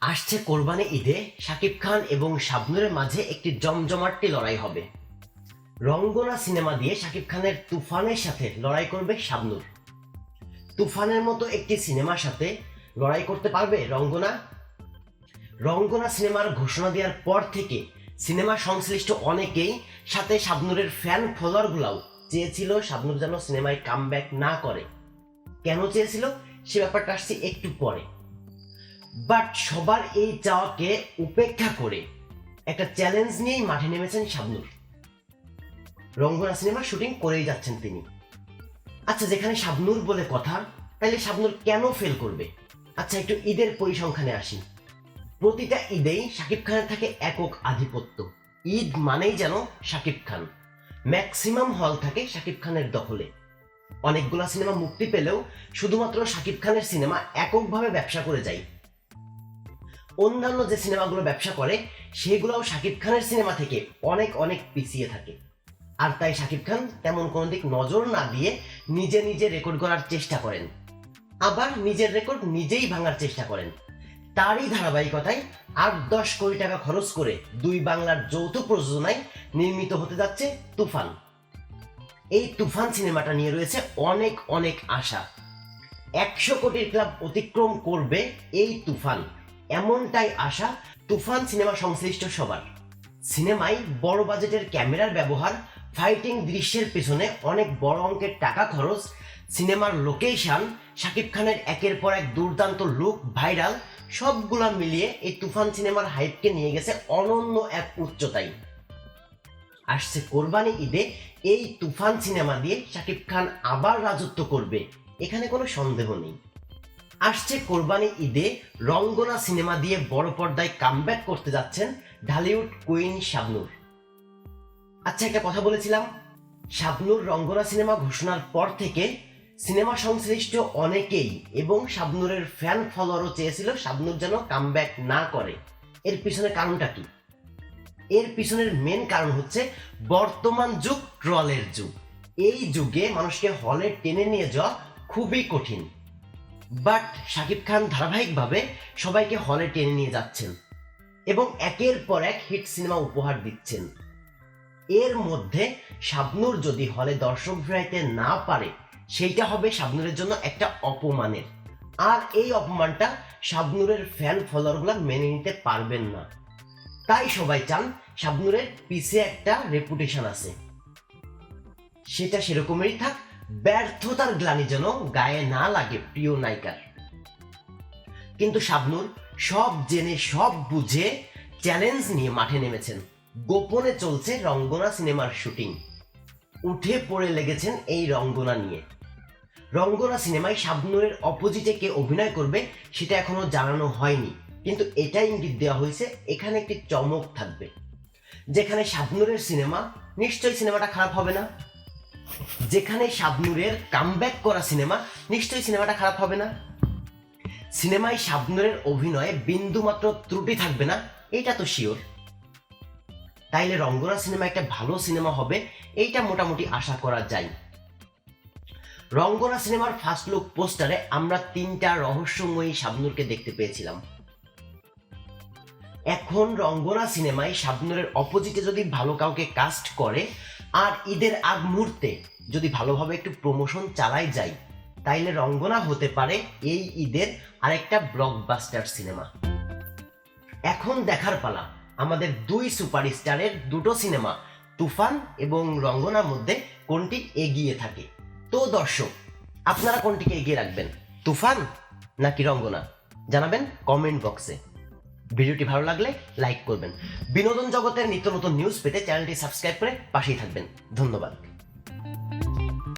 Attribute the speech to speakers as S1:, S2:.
S1: আসছে কোরবানি ঈদে শাকিব খান এবং শাবনুরের মাঝে একটি জমজমাটটি লড়াই হবে। রঙ্গনা সিনেমা দিয়ে শাকিব খানের তুফানের সাথে লড়াই করবে শাবনুর। তুফানের মতো একটি সিনেমার সাথে লড়াই করতে পারবে রঙ্গনা রঙ্গনা সিনেমার ঘোষণা দেওয়ার পর থেকে সিনেমা সংশ্লিষ্ট অনেকেই সাথে শাবনুরের ফ্যান ফলোয়ারগুলাও চেয়েছিল শাবনুর যেন সিনেমায় কাম না করে। কেন চেয়েছিল? সে ব্যাপারটা আসছে একটু পরে। বাট সবার এই চাওয়াকে উপেক্ষা করে একটা চ্যালেঞ্জ নিয়েই মাঠে নেমেছেন শাবনুর। রঙ্গনা সিনেমার শুটিং করেই যাচ্ছেন তিনি। আচ্ছা যেখানে শাবনুর বলে কথা, তাহলে শাবনুর কেন ফেল করবে? আচ্ছা একটু ঈদের পরিসংখ্যানে আসি। প্রতিটা ঈদেই শাকিব খানের থাকে একক আধিপত্য। ঈদ মানেই যেন শাকিব খান। ম্যাক্সিমাম হল থাকে শাকিব খানের দখলে। অনেকগুলো সিনেমা মুক্তি পেলেও শুধুমাত্র শাকিব খানের সিনেমা এককভাবে ব্যবসা করে যায়। অন্যান্য যে সিনেমাগুলো ব্যবসা করে, সেগুলোও শাকিব খানের সিনেমা থেকে অনেক অনেক পিছিয়ে থাকে। আর তাই শাকিব খান তেমন কোনো দিক নজর না দিয়ে নিজে নিজে রেকর্ড করার চেষ্টা করেন। আবার নিজের রেকর্ড নিজেই ভাঙার চেষ্টা করেন। তারই ধারাবাহিকতায় আট, দশ কোটি টাকা খরচ করে দুই বাংলার যৌথ প্রযোজনায় নির্মিত হতে যাচ্ছে তুফান। এই তুফান সিনেমাটা নিয়ে রয়েছে অনেক অনেক আশা। একশো কোটির ক্লাব অতিক্রম করবে এই তুফান। এমনটাই আশা তুফান সিনেমা সংশ্লিষ্ট সবার। সিনেমায় বড় বাজেটের ক্যামেরার ব্যবহার ফাইটিং দৃশ্যের পেছনে অনেক বড় অঙ্কের টাকা খরচ, সিনেমার লোকেশন শাকিব খানের একের পর এক দুর্দান্ত লুক ভাইরাল সবগুলা মিলিয়ে এই তুফান সিনেমার হাইপকে নিয়ে গেছে অনন্য এক উচ্চতায়। আসছে কোরবানি ঈদে এই তুফান সিনেমা দিয়ে শাকিব খান আবার রাজত্ব করবে, এখানে কোনো সন্দেহ নেই। আসছে কোরবানি ঈদে রঙ্গনা সিনেমা দিয়ে বড় পর্দায় কামব্যাক করতে যাচ্ছেন ঢালিউড কুইন শাবনুর। আচ্ছা একটা কথা বলেছিলাম। শাবনুর রঙ্গনা সিনেমা ঘোষণার পর থেকে সিনেমা সংশ্লিষ্ট অনেকেই এবং শাবনুরের ফ্যান ফলোয়ারও চেয়েছিল শাবনুর যেন কামব্যাক না করে। এর পিছনে কারণটা কি? এর পিছনের মেন কারণ হচ্ছে বর্তমান যুগ, ট্রলের যুগ। এই যুগে মানুষকে হলে টেনে নিয়ে যাওয়া খুবই কঠিন। বাট শাকিব খান ধারাবাহিকভাবে সবাইকে হলে টেনে নিয়ে যাচ্ছেন এবং একের পর এক হিট সিনেমা উপহার দিচ্ছেন। এর মধ্যে শাবনুর যদি হলে দর্শক ভিড়াইতে না পারে, সেইটা হবে শাবনুরের জন্য একটা অপমানের। আর এই অপমানটা শাবনুরের ফ্যান ফলোয়ারগুলো মেনে নিতে পারবেন না। তাই সবাই চান শাবনুরের পিছে একটা রেপুটেশন আছে। সেটা সেরকমই থাক ব্যর্থতার গ্লানি যেন গায়ে না লাগে প্রিয় নায়িকার। কিন্তু শাবনুর সব জেনে, সব বুঝে চ্যালেঞ্জ নিয়ে মাঠে নেমেছেন। গোপনে চলছে রঙ্গনা সিনেমার শুটিং। উঠে পড়ে লেগেছেন এই রঙ্গনা নিয়ে। রঙ্গনা সিনেমায় শাবনুরের অপোজিটে কে অভিনয় করবে সেটা এখনও জানানো হয়নি। কিন্তু এটাই ইঙ্গিত দেওয়া হয়েছে, এখানে একটি চমক থাকবে। যেখানে শাবনুরের সিনেমা, নিশ্চয়ই সিনেমাটা খারাপ হবে না। যেখানে শাবনুরের কামব্যাক করা সিনেমা নিশ্চয়ই সিনেমাটা খারাপ হবে না। সিনেমায় শাবনুরের অভিনয়ে বিন্দুমাত্র ত্রুটি থাকবে না, এটা তো শিওর তাইলে রঙ্গনা সিনেমা একটা ভালো সিনেমা হবে, এইটা মোটামুটি আশা করা যায়। রঙ্গনা সিনেমার ফার্স্ট লুক পোস্টারে আমরা তিনটা রহস্যময়ী শাবনুরকে দেখতে পেয়েছিলাম। এখন রঙ্গনা সিনেমায় শাবনুরের অপোজিটে যদি ভালো কাউকে কাস্ট করে আর ঈদের আগ মুহূর্তে যদি ভালোভাবে একটু প্রমোশন চালাই যায় তাইলে রঙ্গনা হতে পারে এই ঈদের আরেকটা ব্লকবাস্টার সিনেমা এখন দেখার পালা, আমাদের দুই সুপারস্টারের দুটো সিনেমা তুফান এবং রঙ্গনার মধ্যে কোনটি এগিয়ে থাকে? তো দর্শক, আপনারা কোনটিকে এগিয়ে রাখবেন, তুফান নাকি রঙ্গনা? জানাবেন কমেন্ট বক্সে ভিডিওটি ভালো লাগলে লাইক করবেন। বিনোদন জগতের নিত্য নতুন নিউজ পেতে চ্যানেলটি সাবস্ক্রাইব করে পাশেই থাকবেন। ধন্যবাদ।